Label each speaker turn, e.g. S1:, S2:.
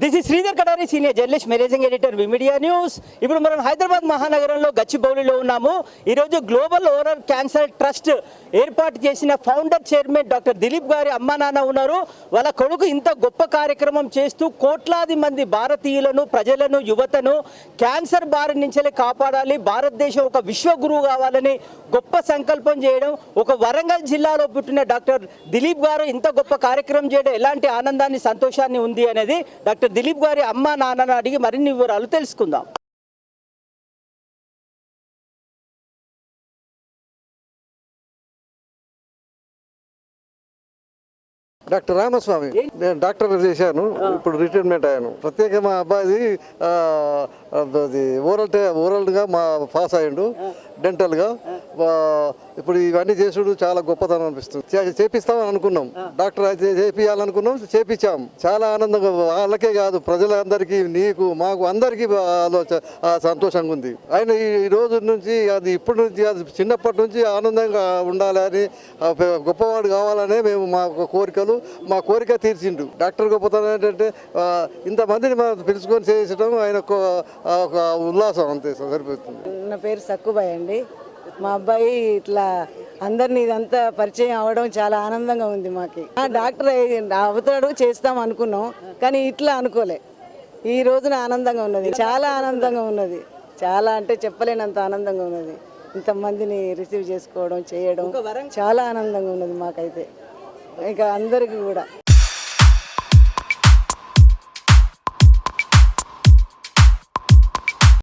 S1: This is Sridhar Katari senior journalist managing editor media news ఇప్పుడు మనం హైదరాబాద్ మహానగరంలో గచ్చిబౌలిలో ఉన్నాము. ఈరోజు గ్లోబల్ ఓరల్ క్యాన్సర్ ట్రస్ట్ ఏర్పాటు చేసిన ఫౌండర్ చైర్మన్ డాక్టర్ దిలీప్ గారి అమ్మా నాన్న ఉన్నారు. వాళ్ళ కొడుకు ఇంత గొప్ప కార్యక్రమం చేస్తూ కోట్లాది మంది భారతీయులను ప్రజలను యువతను క్యాన్సర్ బారి నుంచి కాపాడాలి. భారతదేశం ఒక విశ్వగురువు కావాలని గొప్ప సంకల్పం చేయడం ఒక వరంగల్ జిల్లాలో పుట్టిన డాక్టర్ దిలీప్ గారు ఇంత గొప్ప కార్యక్రమం చేయడం ఎలాంటి ఆనందాన్ని సంతోషాన్ని ఉంది అనేది డాక్టర్ దిలీప్ గారి అమ్మ నాన్నను అడిగి మరిన్ని వివరాలు తెలుసుకుందాం.
S2: డాక్టర్ రామస్వామి నేను డాక్టర్ చేశాను ఇప్పుడు రిటైర్మెంట్ అయ్యాను. ప్రత్యేక మా అబ్బాయిది అది ఓరల్ ఓరల్గా మా పాస్ అయ్యిండు డెంటల్గా. ఇప్పుడు ఇవన్నీ చేసుడు చాలా గొప్పతనం అనిపిస్తుంది. చేపిస్తామని అనుకున్నాం. డాక్టర్ అయితే చేపియాలనుకున్నాం చేపించాం చాలా ఆనందంగా వాళ్ళకే కాదు ప్రజలందరికీ నీకు మాకు అందరికీ ఆలోచన సంతోషంగా ఉంది. ఆయన ఈ రోజు నుంచి అది ఇప్పటి నుంచి అది చిన్నప్పటి నుంచి ఆనందంగా ఉండాలని గొప్పవాడు కావాలనే మేము మా కోరికలు మా కోరిక తీర్చిండు. డాక్టర్ గొప్పతనం ఏంటంటే ఇంతమందిని మనం పిలుచుకొని చేసడం ఆయన ఒక ఉల్లాసం అంతే సరిపోతుంది.
S3: నా పేరు సక్కుబాయ్ అండి. మా అబ్బాయి ఇట్లా అందరినీ ఇదంతా పరిచయం అవ్వడం చాలా ఆనందంగా ఉంది మాకు. డాక్టర్ అవుతాడు చేస్తాం అనుకున్నాం కానీ ఇట్లా అనుకోలే. ఈ రోజున ఆనందంగా ఉన్నది చాలా ఆనందంగా ఉన్నది. చాలా అంటే చెప్పలేనంత ఆనందంగా ఉన్నది. ఇంతమందిని రిసీవ్ చేసుకోవడం చేయడం చాలా ఆనందంగా ఉన్నది మాకైతే. ఇంకా అందరికీ కూడా.